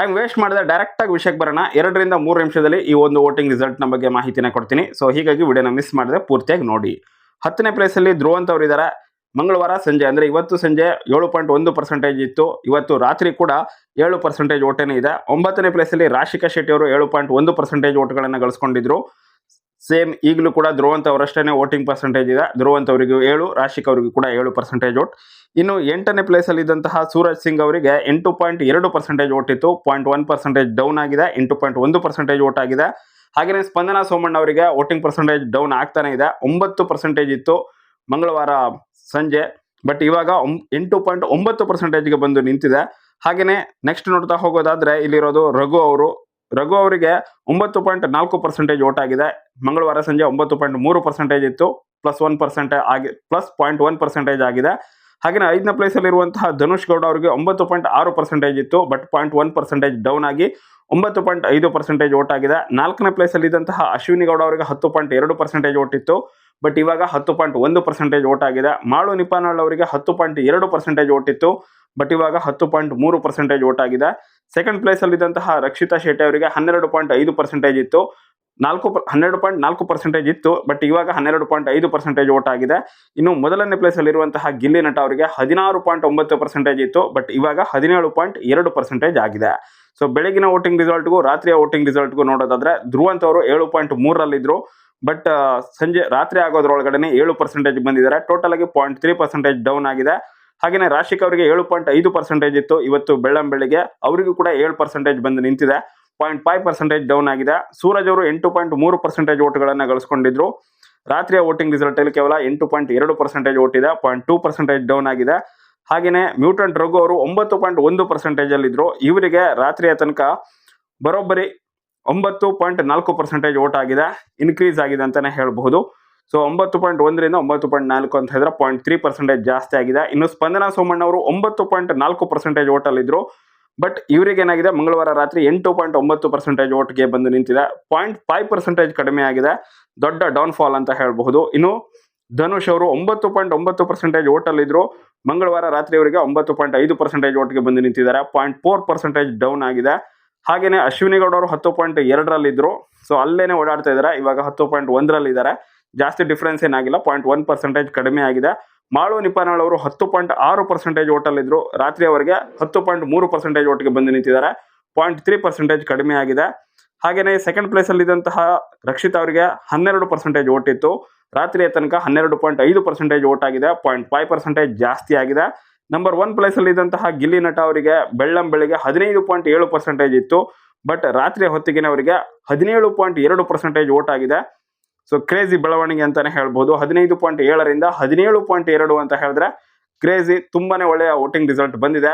Time waste ಮಾಡಿದ್ರೆ ಡೈರೆಕ್ಟಾಗಿ ವಿಷಯಕ್ಕೆ ಬರೋಣ. ಎರಡರಿಂದ ಮೂರು ನಿಮಿಷದಲ್ಲಿ ಈ ಒಂದು ವೋಟಿಂಗ್ನ ಬಗ್ಗೆ ಮಾಹಿತಿನ ಕೊಡ್ತೀನಿ. ಸೊ ಹೀಗಾಗಿ ವಿಡಿಯೋನ ಮಿಸ್ ಮಾಡಿದ್ರೆ ಪೂರ್ತಿಯಾಗಿ ನೋಡಿ. ಹತ್ತನೇ ಪ್ಲೇಸಲ್ಲಿ ಅಂತ ಅವರು ಇದ್ದಾರೆ ಮಂಗಳವಾರ ಸಂಜೆ, ಅಂದರೆ ಇವತ್ತು ಸಂಜೆ ಏಳು ಪಾಯಿಂಟ್ ಒಂದು ಪರ್ಸೆಂಟೇಜ್ ಇತ್ತು. ಇವತ್ತು ರಾತ್ರಿ ಕೂಡ ಏಳು ಪರ್ಸೆಂಟೇಜ್ ಓಟೇನೇ ಇದೆ. ಒಂಬತ್ತನೇ ಪ್ಲೇಸಲ್ಲಿ ರಾಶಿಕಾ ಶೆಟ್ಟಿ ಅವರು ಏಳು ಪಾಯಿಂಟ್ ಒಂದು ಪರ್ಸೆಂಟೇಜ್ ಓಟ್ಗಳನ್ನು ಗಳಿಸ್ಕೊಂಡಿದ್ರು. ಸೇಮ್ ಈಗಲೂ ಕೂಡ ಧ್ರುವಂತ ಅವರಷ್ಟೇ ವೋಟಿಂಗ್ ಪರ್ಸೆಂಟೇಜ್ ಇದೆ. ಧ್ರುವಂತ ಅವರಿಗೂ ಏಳು, ರಾಶಿಕ್ ಅವರಿಗೂ ಕೂಡ ಏಳು ಪರ್ಸೆಂಟೇಜ್ ಓಟ್ ಇನ್ನು ಎಂಟನೇ ಪ್ಲೇಸಲ್ಲಿ ಇದ್ದಂತಹ ಸೂರಜ್ ಸಿಂಗ್ ಅವರಿಗೆ ಎಂಟು ಪಾಯಿಂಟ್ ಎರಡು ಪರ್ಸೆಂಟೇಜ್ ಓಟ್ ಇತ್ತು. ಪಾಯಿಂಟ್ ಒನ್ ಪರ್ಸೆಂಟೇಜ್ ಡೌನ್ ಆಗಿದೆ. ಎಂಟು ಪಾಯಿಂಟ್ ಒಂದು ಪರ್ಸೆಂಟೇಜ್ ಓಟ್ ಆಗಿದೆ. ಹಾಗೆಯೇ ಸ್ಪಂದನ ಸೋಮಣ್ಣ ಅವರಿಗೆ ವೋಟಿಂಗ್ ಪರ್ಸೆಂಟೇಜ್ ಡೌನ್ ಆಗ್ತಾನೆ ಇದೆ. ಒಂಬತ್ತು ಪರ್ಸೆಂಟೇಜ್ ಇತ್ತು ಮಂಗಳವಾರ ಸಂಜೆ. ಬಟ್ ಇವಾಗ ಎಂಟು ಪಾಯಿಂಟ್ ಒಂಬತ್ತು ಪರ್ಸೆಂಟೇಜ್ಗೆ ಬಂದು ನಿಂತಿದೆ. ಹಾಗೆಯೇ ನೆಕ್ಸ್ಟ್ ನೋಡ್ತಾ ಹೋಗೋದಾದ್ರೆ ಇಲ್ಲಿರೋದು ರಘು ಅವರು. ರಘು ಅವರಿಗೆ ಒಂಬತ್ತು ಪಾಯಿಂಟ್ ನಾಲ್ಕು ಪರ್ಸೆಂಟೇಜ್ ಓಟ್ ಆಗಿದೆ. ಮಂಗಳವಾರ ಸಂಜೆ ಒಂಬತ್ತು ಪಾಯಿಂಟ್ ಮೂರು ಪರ್ಸೆಂಟೇಜ್ ಇತ್ತು. ಪ್ಲಸ್ ಒನ್ ಪರ್ಸೆಂಟ್ ಆಗಿ ಪ್ಲಸ್ ಪಾಯಿಂಟ್ ಒನ್ ಪರ್ಸೆಂಟೇಜ್ ಆಗಿದೆ. ಹಾಗೆಯೇ ಐದನೇ ಪ್ಲೇಸಲ್ಲಿರುವಂತಹ ಧನುಷ್ ಗೌಡ ಅವರಿಗೆ ಒಂಬತ್ತು ಪಾಯಿಂಟ್ ಆರು ಪರ್ಸೆಂಟೇಜ್ ಇತ್ತು but point one percentage down ಆಗಿ ಒಂಬತ್ತು ಪಾಯಿಂಟ್ ಐದು ಪರ್ಸೆಂಟೇಜ್ ಓಟ್ ಆಗಿದೆ. ನಾಲ್ಕನೇ ಪ್ಲೇಸಲ್ಲಿದ್ದಂತಹ ಅಶ್ವಿನಿ ಗೌಡ ಅವರಿಗೆ ಹತ್ತು ಪಾಯಿಂಟ್ ಎರಡು ಪರ್ಸೆಂಟೇಜ್ ಓಟ್ ಇತ್ತು ಬಟ್ ಇವಾಗ ಹತ್ತು ಪಾಯಿಂಟ್ ಒಂದು ಪರ್ಸೆಂಟೇಜ್ ಓಟ್ ಆಗಿದೆ. ಮಾಳು ನಿಪಾನಾಳ್ ಅವರಿಗೆ ಹತ್ತು ಪಾಯಿಂಟ್ ಎರಡು ಪರ್ಸೆಂಟೇಜ್ ಓಟ್ ಇತ್ತು ಬಟ್ ಇವಾಗ ಹತ್ತು ಪಾಯಿಂಟ್ ಮೂರು ಪರ್ಸೆಂಟೇಜ್ ಓಟ್ ಆಗಿದೆ. ಸೆಕೆಂಡ್ ಪ್ಲೇಸಲ್ಲಿ ಇದ್ದಂತಹ ರಕ್ಷಿತಾ ಶೆಟ್ಟಿ ಅವರಿಗೆ ಹನ್ನೆರಡು ಪಾಯಿಂಟ್ ಐದು ಪರ್ಸೆಂಟೇಜ್ ಇತ್ತು ನಾಲ್ಕು ಹನ್ನೆರಡು ಪಾಯಿಂಟ್ ನಾಲ್ಕು ಪರ್ಸೆಂಟೇಜ್ ಇತ್ತು ಬಟ್ ಇವಾಗ ಹನ್ನೆರಡು ಪಾಯಿಂಟ್ ಐದು ಪರ್ಸೆಂಟೇಜ್ ಓಟ್ ಆಗಿದೆ. ಇನ್ನು ಮೊದಲನೇ ಪ್ಲೇಸಲ್ಲಿರುವಂತಹ ಗಿಲ್ಲಿ ನಟ ಅವರಿಗೆ ಹದಿನಾರು ಪಾಯಿಂಟ್ ಒಂಬತ್ತು ಪರ್ಸೆಂಟೇಜ್ ಇತ್ತು ಬಟ್ ಇವಾಗ ಹದಿನೇಳು ಪಾಯಿಂಟ್ ಎರಡು ಪರ್ಸೆಂಟೇಜ್ ಆಗಿದೆ. ಸೊ ಬೆಳಗಿನ ವೋಟಿಂಗ್ ರಿಸಲ್ಟ್ಗೂ ರಾತ್ರಿಯ ವೋಟಿಂಗ್ ರಿಸಲ್ಟ್ಗೂ ನೋಡೋದಾದ್ರೆ ಧ್ರುವಂತ್ ಅವರು ಏಳು ಪಾಯಿಂಟ್ ಮೂರರಲ್ಲಿದ್ದರು ಬಟ್ ಸಂಜೆ ರಾತ್ರಿ ಆಗೋದ್ರೊಳಗಡೆ ಏಳು ಪರ್ಸೆಂಟೇಜ್ ಬಂದಿದ್ದಾರೆ. ಟೋಟಲ್ ಆಗಿ ಪಾಯಿಂಟ್ ತ್ರೀ ಪರ್ಸೆಂಟೇಜ್ ಡೌನ್ ಆಗಿದೆ. ಹಾಗೆಯೇ ರಾಶಿಕ್ ಅವರಿಗೆ ಏಳು ಪಾಯಿಂಟ್ ಐದು ಪರ್ಸೆಂಟೇಜ್ ಇತ್ತು. ಇವತ್ತು ಬೆಳ್ಳಂ ಬೆಳಿಗ್ಗೆ ಅವರಿಗೂ ಕೂಡ ಏಳು ಪರ್ಸೆಂಟೇಜ್ ಬಂದು ನಿಂತಿದೆ. ಪಾಯಿಂಟ್ ಫೈವ್ ಪರ್ಸೆಂಟೇಜ್ ಡೌನ್ ಆಗಿದೆ. ಸೂರಜ್ ಅವರು ಎಂಟು ಪಾಯಿಂಟ್ ಮೂರು ಪರ್ಸೆಂಟೇಜ್ ಓಟ್ಗಳನ್ನು ಗಳಿಸ್ಕೊಂಡಿದ್ರು. ರಾತ್ರಿಯ ವೋಟಿಂಗ್ ರಿಸಲ್ಟ್ ಅಲ್ಲಿ ಕೇವಲ ಎಂಟು ಪಾಯಿಂಟ್ ಎರಡು ಪರ್ಸೆಂಟೇಜ್ ಓಟಿದೆ ಪಾಯಿಂಟ್ ಟೂ ಪರ್ಸೆಂಟೇಜ್ ಡೌನ್ ಆಗಿದೆ. ಹಾಗೆಯೇ ಮ್ಯೂಟಂಟ್ ರಘು ಅವರು ಒಂಬತ್ತು ಪಾಯಿಂಟ್ ಒಂದು ಪರ್ಸೆಂಟೇಜ್ ಅಲ್ಲಿ ಇದ್ರು. ಇವರಿಗೆ ರಾತ್ರಿಯ ತನಕ ಬರೋಬ್ಬರಿ ಒಂಬತ್ತು ಪಾಯಿಂಟ್ ನಾಲ್ಕು ಪರ್ಸೆಂಟೇಜ್ ಓಟ್ ಆಗಿದೆ. ಇನ್ಕ್ರೀಸ್ ಆಗಿದೆ ಅಂತಾನೆ ಹೇಳಬಹುದು. ಸೊ ಒಂಬತ್ತು ಪಾಯಿಂಟ್ ಒಂದರಿಂದ ಒಂಬತ್ತು ಪಾಯಿಂಟ್ ನಾಲ್ಕು ಅಂತ ಹೇಳಿದ್ರೆ ಪಾಯಿಂಟ್ ತ್ರೀ ಪರ್ಸೆಂಟೇಜ್ ಜಾಸ್ತಿ ಆಗಿದೆ. ಇನ್ನು ಸ್ಪಂದನ ಸೋಮಣ್ಣ ಅವರು ಒಂಬತ್ತು ಪಾಯಿಂಟ್ ನಾಲ್ಕು ಪರ್ಸೆಂಟೇಜ್ ಓಟಲ್ಲಿದ್ರು ಬಟ್ ಇವರಿಗೆ ಏನಾಗಿದೆ? ಮಂಗಳವಾರ ರಾತ್ರಿ ಎಂಟು ಪಾಯಿಂಟ್ ಒಂಬತ್ತು ಪರ್ಸೆಂಟೇಜ್ ಓಟ್ಗೆ ಬಂದು ನಿಂತಿದೆ. ಪಾಯಿಂಟ್ ಫೈವ್ ಪರ್ಸೆಂಟೇಜ್ ಕಡಿಮೆ ಆಗಿದೆ. ದೊಡ್ಡ ಡೌನ್ ಫಾಲ್ ಅಂತ ಹೇಳಬಹುದು. ಇನ್ನು ಧನುಷ್ ಅವರು ಒಂಬತ್ತು ಪಾಯಿಂಟ್ ಒಂಬತ್ತು ಪರ್ಸೆಂಟೇಜ್ ಓಟಲ್ಲಿದ್ರು. ಮಂಗಳವಾರ ರಾತ್ರಿ ಅವರಿಗೆ ಒಂಬತ್ತು ಪಾಯಿಂಟ್ ಐದು ಪರ್ಸೆಂಟೇಜ್ ಓಟ್ಗೆ ಬಂದು ನಿಂತಿದ್ದಾರೆ. ಪಾಯಿಂಟ್ ಫೋರ್ ಪರ್ಸೆಂಟೇಜ್ ಡೌನ್ ಆಗಿದೆ. ಹಾಗೆಯೇ ಅಶ್ವಿನಿಗೌಡ ಅವರು ಹತ್ತು ಪಾಯಿಂಟ್ ಎರಡರಲ್ಲಿದ್ದರು ಸೊ ಅಲ್ಲೇನೆ ಓಡಾಡ್ತಾ ಇದ್ದಾರೆ. ಇವಾಗ ಹತ್ತು ಪಾಯಿಂಟ್ ಒಂದರಲ್ಲಿದ್ದಾರೆ. ಜಾಸ್ತಿ ಡಿಫ್ರೆನ್ಸ್ ಏನಾಗಿಲ್ಲ. ಪಾಯಿಂಟ್ ಒನ್ ಪರ್ಸೆಂಟೇಜ್ ಕಡಿಮೆ ಆಗಿದೆ. ಮಾಳು ನಿಪಾನಾಳ್ ಅವರು ಹತ್ತು ಪಾಯಿಂಟ್ ಆರು ಪರ್ಸೆಂಟೇಜ್ ಓಟಲ್ಲಿದ್ದರು ರಾತ್ರಿ ಅವರಿಗೆ ಹತ್ತು ಪಾಯಿಂಟ್ ಮೂರು ಪರ್ಸೆಂಟೇಜ್ ಓಟ್ಗೆ ಬಂದು ನಿಂತಿದ್ದಾರೆ. ಪಾಯಿಂಟ್ ತ್ರೀ ಪರ್ಸೆಂಟೇಜ್ ಕಡಿಮೆ ಆಗಿದೆ. ಹಾಗೆಯೇ ಸೆಕೆಂಡ್ ಪ್ಲೇಸಲ್ಲಿದ್ದಂತಹ ರಕ್ಷಿತ್ ಅವರಿಗೆ ಹನ್ನೆರಡು ಪರ್ಸೆಂಟೇಜ್ ಓಟಿತ್ತು ರಾತ್ರಿಯ ತನಕ ಹನ್ನೆರಡು ಪಾಯಿಂಟ್ ಐದು ಪರ್ಸೆಂಟೇಜ್ ಓಟ್ ಆಗಿದೆ. ಪಾಯಿಂಟ್ ಫೈವ್ ಪರ್ಸೆಂಟೇಜ್ ಜಾಸ್ತಿ ಆಗಿದೆ. ನಂಬರ್ ಒನ್ ಪ್ಲೇಸಲ್ಲಿದ್ದಂತಹ ಗಿಲ್ಲಿ ನಟ ಅವರಿಗೆ ಬೆಳ್ಳಂ ಬೆಳಿಗ್ಗೆ ಹದಿನೈದು ಪಾಯಿಂಟ್ ಏಳು ಪರ್ಸೆಂಟೇಜ್ ಇತ್ತು. ಬಟ್ ರಾತ್ರಿಯ ಹೊತ್ತಿಗೆ ಅವರಿಗೆ ಹದಿನೇಳು ಪಾಯಿಂಟ್ ಎರಡು ಪರ್ಸೆಂಟೇಜ್ ಓಟ್ ಆಗಿದೆ. ಸೊ ಕ್ರೇಜಿ ಬೆಳವಣಿಗೆ ಅಂತಾನೆ ಹೇಳ್ಬೋದು. ಹದಿನೈದು ಪಾಯಿಂಟ್ ಏಳರಿಂದ ಹದಿನೇಳು ಪಾಯಿಂಟ್ ಎರಡು ಅಂತ ಹೇಳಿದ್ರೆ ಕ್ರೇಜಿ ತುಂಬಾನೇ ಒಳ್ಳೆಯ ವೋಟಿಂಗ್ ರಿಸಲ್ಟ್ ಬಂದಿದೆ.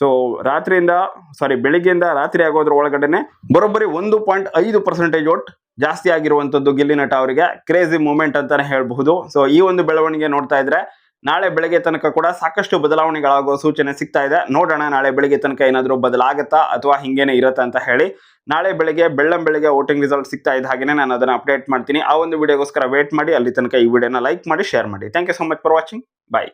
ಸೊ ರಾತ್ರಿಯಿಂದ ಸಾರಿ ಬೆಳಿಗ್ಗೆಯಿಂದ ರಾತ್ರಿ ಆಗೋದ್ರ ಒಳಗಡೆನೆ ಬರೋಬ್ಬರಿ ಒಂದು ಪಾಯಿಂಟ್ ಐದು ಪರ್ಸೆಂಟೇಜ್ ಓಟ್ ಜಾಸ್ತಿ ಆಗಿರುವಂಥದ್ದು ಗಿಲ್ಲಿ ನಟ ಅವರಿಗೆ. ಕ್ರೇಜಿ ಮೂಮೆಂಟ್ ಅಂತಾನೆ ಹೇಳಬಹುದು. ಸೊ ಈ ಒಂದು ಬೆಳವಣಿಗೆ ನೋಡ್ತಾ ಇದ್ರೆ ನಾಳೆ ಬೆಳಗ್ಗೆ ತನಕ ಕೂಡ ಸಾಕಷ್ಟು ಬದಲಾವಣೆಗಳಾಗುವ ಸೂಚನೆ ಸಿಗ್ತಾ ಇದೆ. ನೋಡೋಣ ನಾಳೆ ಬೆಳಗ್ಗೆ ತನಕ ಏನಾದರೂ ಬದಲಾಗುತ್ತಾ ಅಥವಾ ಹಿಂಗೇನೆ ಇರುತ್ತಾ ಅಂತ ಹೇಳಿ. ನಾಳೆ ಬೆಳಗ್ಗೆ ಬೆಳ್ಳಂ ಬೆಳಗ್ಗೆ ವೋಟಿಂಗ್ ರಿಸಲ್ಟ್ ಸಿಗ್ತಾ ಇದ್ದ ಹಾಗೆಯೇ ನಾನು ಅದನ್ನು ಅಪ್ಡೇಟ್ ಮಾಡ್ತೀನಿ. ಆ ಒಂದು ವಿಡಿಯೋಗೋಸ್ಕರ ವೇಟ್ ಮಾಡಿ, ಅಲ್ಲಿ ತನಕ ಈ ವಿಡಿಯೋನ ಲೈಕ್ ಮಾಡಿ ಶೇರ್ ಮಾಡಿ. Thank you so much for watching bye